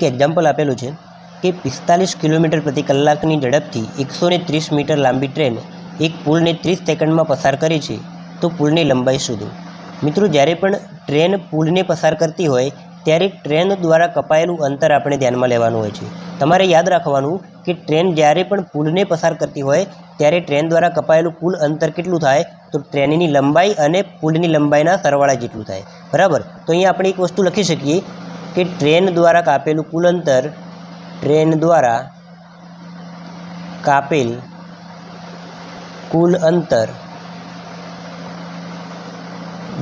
એક એક્ઝામ્પલ આપેલું છે કે પિસ્તાલીસ કિલોમીટર પ્રતિ કલાકની ઝડપથી એકસો ને ત્રીસ મીટર લાંબી ટ્રેન એક પુલને ત્રીસ સેકન્ડમાં પસાર કરે છે તો પુલની લંબાઈ શોધો. મિત્રો, જ્યારે પણ ટ્રેન પુલને પસાર કરતી હોય, ત્યારે ટ્રેન દ્વારા કપાયેલું અંતર આપણે ધ્યાનમાં લેવાનું હોય છે. તમારે યાદ રાખવાનું કે ટ્રેન જ્યારે પણ પુલને પસાર કરતી હોય, ત્યારે ટ્રેન દ્વારા કપાયેલું કુલ અંતર કેટલું થાય? તો ટ્રેનની લંબાઈ અને પુલની લંબાઈના સરવાળા જેટલું થાય. બરાબર? તો અહીંયા આપણે એક વસ્તુ લખી શકીએ કે ટ્રેન દ્વારા કાપેલું કુલ અંતર ટ્રેન દ્વારા કાપેલ કુલ અંતર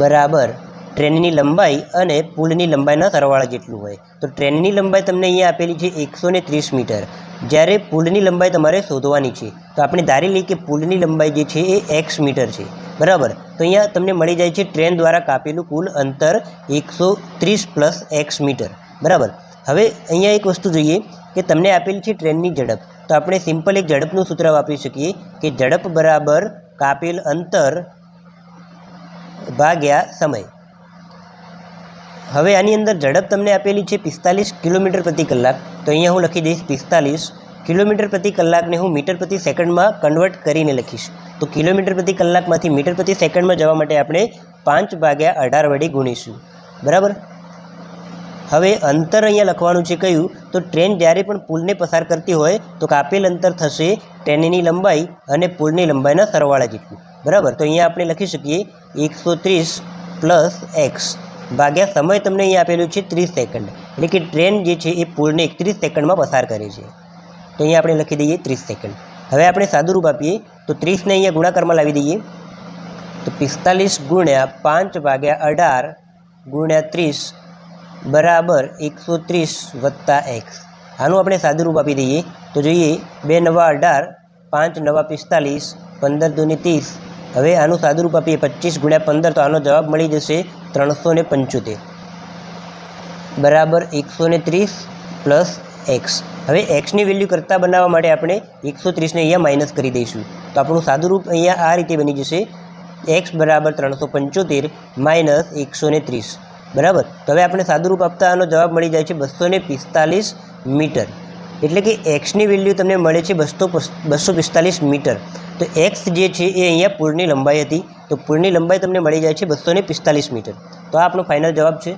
બરાબર ટ્રેનની લંબાઈ અને પુલની લંબાઈના સરવાળા જેટલું હોય. તો ટ્રેનની લંબાઈ તમને અહીંયા આપેલી છે એકસો ને ત્રીસ મીટર. જ્યારે પુલની લંબાઈ તમારે શોધવાની છે, તો આપણે ધારી લઈએ કે પુલની લંબાઈ જે છે એ એક્સ મીટર છે. બરાબર? તો અહીંયા તમને મળી જાય છે ટ્રેન દ્વારા કાપેલું કુલ અંતર એકસો ત્રીસ પ્લસ એક્સ મીટર. બરાબર? હવે અહીંયા એક વસ્તુ જોઈએ કે તમને આપેલી છે ટ્રેનની ઝડપ. તો આપણે સિમ્પલ એક ઝડપનું સૂત્ર વાપરી શકીએ કે ઝડપ બરાબર કાપેલ અંતર ભાગ્યા સમય. હવે આની અંદર ઝડપ તમને આપેલી છે પિસ્તાલીસ કિલોમીટર પ્રતિ કલાક. તો અહીંયા હું લખી દઈશ પિસ્તાલીસ કિલોમીટર પ્રતિ કલાકને હું મીટર પ્રતિ સેકન્ડમાં કન્વર્ટ કરીને લખીશ. તો કિલોમીટર પ્રતિ કલાકમાંથી મીટર પ્રતિ સેકન્ડમાં જવા માટે આપણે પાંચ ભાગ્યા અઢાર વડે ગુણીશું. બરાબર? હવે અંતર અહીંયા લખવાનું છે કયું? તો ટ્રેન જ્યારે પણ પુલને પસાર કરતી હોય, તો કાપેલ અંતર થશે ટ્રેનની લંબાઈ અને પુલની લંબાઈના સરવાળા જેટલું. બરાબર? તો અહીંયા આપણે લખી શકીએ એકસો ત્રીસ પ્લસ એક્સ ભાગ્યા સમય તમને અહીંયા આપેલું છે ત્રીસ સેકન્ડ. એટલે કે ટ્રેન જે છે એ પુલને એકત્રીસ સેકન્ડમાં પસાર કરે છે. તો અહીંયા આપણે લખી દઈએ ત્રીસ સેકન્ડ. હવે આપણે સાદુરૂપ આપીએ. તો ત્રીસને અહીંયા ગુણાકારમાં લાવી દઈએ. તો પિસ્તાલીસ ગુણ્યા પાંચ ભાગ્યા અઢાર ગુણ્યા ત્રીસ બરાબર એકસો ત્રીસ વત્તા એક્સ. આનું આપણે સાદુરૂપ આપી દઈએ. તો જોઈએ, બે નવા અઢાર, પાંચ નવા પિસ્તાલીસ, પંદર દૂની ત્રીસ. હવે આનું સાદુરૂપ આપીએ પચીસ ગુણ્યા પંદર, તો આનો જવાબ મળી જશે ત્રણસો ને પંચોતેર. બરાબર એકસો ને ત્રીસ પ્લસ એક્સ હવે એક્સની વેલ્યુ કરતાં બનાવવા માટે આપણે એકસો ત્રીસને અહીંયા માઇનસ કરી દઈશું. તો આપણું સાદું રૂપ અહીંયા આ રીતે બની જશે. એક્સ બરાબર ત્રણસો પંચોતેર માઇનસ એકસો ને ત્રીસ. બરાબર? તો હવે આપણે સાદું રૂપ આપતા આનો જવાબ મળી જાય છે બસો પિસ્તાલીસ મીટર. એટલે કે એક્સની વેલ્યુ તમને મળે છે બસો બસો પિસ્તાલીસ મીટર. તો એક્સ જે છે એ અહીંયા પૂરની લંબાઈ હતી. તો પૂરની લંબાઈ તમને મળી જાય છે બસો પિસ્તાલીસ મીટર. તો આ આપણો ફાઇનલ જવાબ છે.